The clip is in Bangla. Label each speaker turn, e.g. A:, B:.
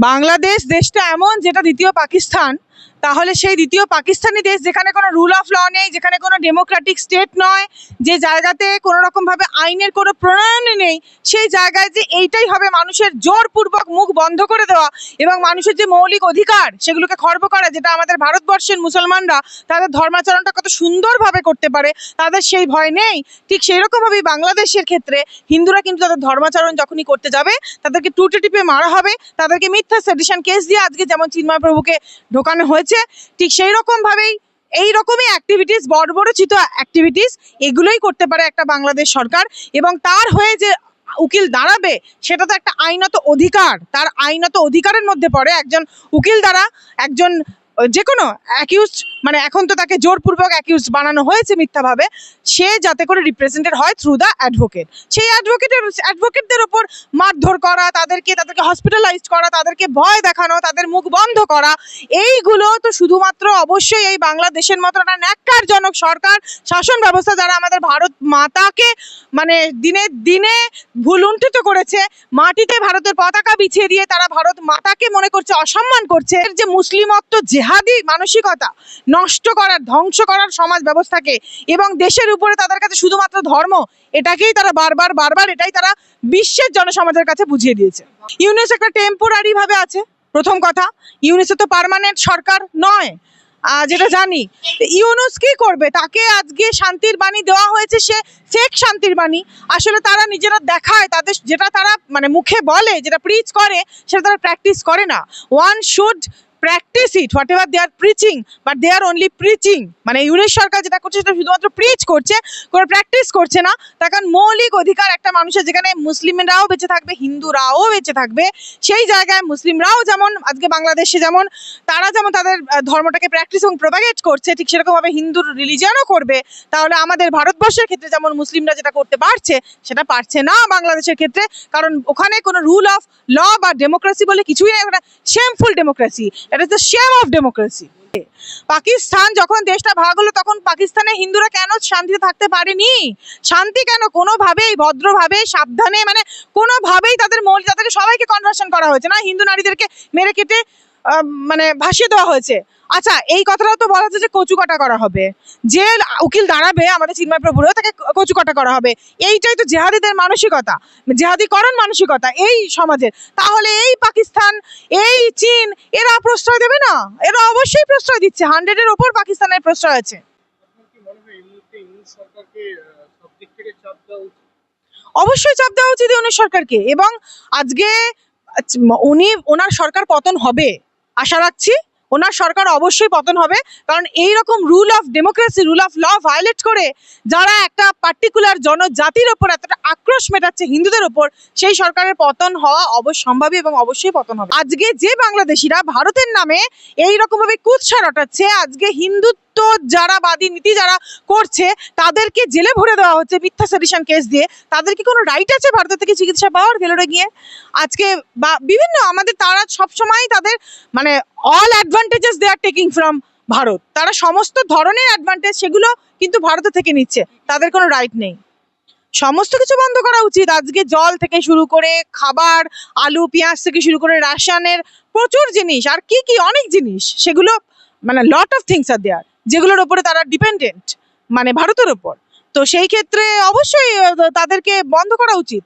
A: বাংলাদেশ দেশটা এমন যেটা দ্বিতীয় পাকিস্তান তাহলে সেই দ্বিতীয় পাকিস্তানি দেশ যেখানে কোনো রুল অফ ল নেই, যেখানে কোনো ডেমোক্রেটিক স্টেট নয়, যে জায়গাতে কোনো রকমভাবে আইনের কোনো প্রণয়ন নেই, সেই জায়গায় যে এইটাই হবে মানুষের জোরপূর্বক মুখ বন্ধ করে দেওয়া এবং মানুষের যে মৌলিক অধিকার সেগুলোকে খর্ব করা, যেটা আমাদের ভারতবর্ষের মুসলমানরা তাদের ধর্মাচরণটা কত সুন্দরভাবে করতে পারে, তাদের সেই ভয় নেই। ঠিক সেই রকমভাবেই বাংলাদেশের ক্ষেত্রে হিন্দুরা কিন্তু তাদের ধর্মাচরণ যখনই করতে যাবে, তাদেরকে টুটে টিপে মারা হবে, তাদেরকে মিথ্যা সেডিশন কেস দিয়ে আজকে যেমন চিন্ময় প্রভুকে ঢোকানো হয়েছে, ঠিক সেই রকম ভাবেই এই রকমই অ্যাক্টিভিটিস বর্বরচিত অ্যাক্টিভিটিস এগুলোই করতে পারে একটা বাংলাদেশ সরকার। এবং তার হয়ে যে উকিল দাঁড়াবে, সেটা তো একটা আইনত অধিকার। তার আইনত অধিকারের মধ্যে পড়ে একজন উকিল দ্বারা, একজন যে কোনো অ্যাকিউজ মানে এখন তো তাকে জোরপূর্বক অ্যাকিউজ বানানো হয়েছে মিথ্যাভাবে, সে যাতে করে রিপ্রেজেন্টেড হয় থ্রু দ্য অ্যাডভোকেট সেই অ্যাডভোকেটের অ্যাডভোকেটদের ওপর মারধর করা, তাদেরকে তাদেরকে হসপিটালাইজড করা, তাদেরকে ভয় দেখানো, তাদের মুখ বন্ধ করা, এইগুলো তো শুধুমাত্র অবশ্যই এই বাংলাদেশের মতো একটা ন্যাক্কারজনক সরকার, শাসন ব্যবস্থা যারা আমাদের ভারত মাতাকে মানে দিনে দিনে ভুলুণ্ঠিত করেছে, মাটিতে ভারতের পতাকা বিছিয়ে দিয়ে তারা ভারত মাতাকে মনে করছে, অসম্মান করছে। যে মুসলিমত্ব জেহাদি মানসিকতা নষ্ট করার, ধ্বংস করার সমাজ ব্যবস্থাকে এবং দেশের উপরে তাদের কাছে শুধুমাত্র ধর্ম, এটাকেই তারা বারবার বারবার এটাই তারা বিশ্বের জনসমাজের কাছে বুঝিয়ে দিয়েছে। ইউনেস একটা টেম্পোরারি ভাবে আছে, প্রথম কথা। ইউনেসে তো পার্মানেন্ট সরকার নয়। যেটা জানি। ইউনুস কি করবে? তাকে আজকে শান্তির বাণী দেওয়া হয়েছে সে ফেক শান্তির বাণী। আসলে তারা নিজেরা দেখায়, তাদের যেটা তারা মানে মুখে বলে, যেটা প্রিচ করে, সেটা তারা প্র্যাকটিস করে না। One should practice it whatever they are preaching but they are only preaching মানে ইউনিশ সরকার যেটা করছে সেটা শুধুমাত্র প্রিচ করছে, কোনো প্র্যাকটিস করছে না। তার কারণ মৌলিক অধিকার একটা মানুষের, যেখানে মুসলিমরাও বেঁচে থাকবে, হিন্দুরাও বেঁচে থাকবে, সেই জায়গায় মুসলিমরাও যেমন, আজকে বাংলাদেশে যেমন, তারা যেমন তাদের ধর্মটাকে প্র্যাকটিস এবং প্রোপাগেট করছে, ঠিক সেরকমভাবে হিন্দুর রিলিজিয়ানও করবে, তাহলে আমাদের ভারতবর্ষের ক্ষেত্রে যেমন মুসলিমরা যেটা করতে পারছে, সেটা পারছে না বাংলাদেশের ক্ষেত্রে, কারণ ওখানে কোনো রুল অফ ল বা ডেমোক্রেসি বলে কিছুই নেই ওটা শেমফুল ডেমোক্রেসি এটা the shame of democracy Pakistan যখন দেশটা ভাগ হলো, তখন পাকিস্তানে হিন্দুরা কেন শান্তিতে থাকতে পারেনি? শান্তি কেন কোনোভাবেই, ভদ্রভাবে, সাবধানে মানে কোনোভাবেই তাদের মৌলিক তাদেরকে সবাইকে কনভার্সন করা হয়েছে না? হিন্দু নারীদেরকে মেরে কেটে মানে ভাসিয়ে দেওয়া হয়েছে। আচ্ছা এই কথাটাও তো বলা হচ্ছে যে কচুকাটা করা হবে। যে উকিল দাঁড়াবে আমাদের চিন্ময় প্রভুরও, তাকে কচুকাটা করা হবে। এইটাই তো জেহাদিদের মানসিকতা, জেহাদিকরণ মানসিকতা এই সমাজের। তাহলে এই পাকিস্তান, এই চীন, এরা প্রশ্রয় দেবে না? এরা অবশ্যই প্রশ্রয় দিচ্ছে। হান্ড্রেডের ওপর পাকিস্তানের প্রশ্রয় আছে। অবশ্যই চাপ দেওয়া উচিত উনি সরকারকে। এবং আজকে উনি, ওনার সরকার পতন হবে। আশা রাখছি ওনার সরকার অবশ্যই পতন হবে। কারণ এই রকম rule of democracy rule of law violate করে যারা একটা পার্টিকুলার জনজাতির ওপর এতটা আক্রোশ মেটাচ্ছে হিন্দুদের ওপর, সেই সরকারের পতন হওয়া অবশ্যম্ভাবী এবং অবশ্যই পতন হবে। আজকে যে বাংলাদেশিরা ভারতের নামে এই রকম ভাবে কুৎসা রটাচ্ছে, আজকে হিন্দুত্ব যারা বাদী নীতি যারা করছে, তাদেরকে জেলে ভরে দেওয়া হচ্ছে মিথ্যা সেডিশন কেস দিয়ে। তাদের কি কোনো রাইট আছে ভারতের থেকে চিকিৎসা পাওয়ার ভেলোরে গিয়ে? আজকে বা বিভিন্ন আমাদের তারা সবসময় তাদের মানে all advantages they are taking from Bharat তারা সমস্ত ধরনের অ্যাডভান্টেজ সেগুলো কিন্তু ভারত থেকে নিচ্ছে। তাদের কোনো রাইট নেই। সমস্ত কিছু বন্ধ করা উচিত। আজকে জল থেকে শুরু করে খাবার, আলু, পেঁয়াজ থেকে শুরু করে রাসায়নের প্রচুর জিনিস আর কি কি অনেক জিনিস, সেগুলো মানে lot of things are there যেগুলোর ওপরে তারা ডিপেন্ডেন্ট মানে ভারতের ওপর তো সেই ক্ষেত্রে অবশ্যই তাদেরকে বন্ধ করা উচিত।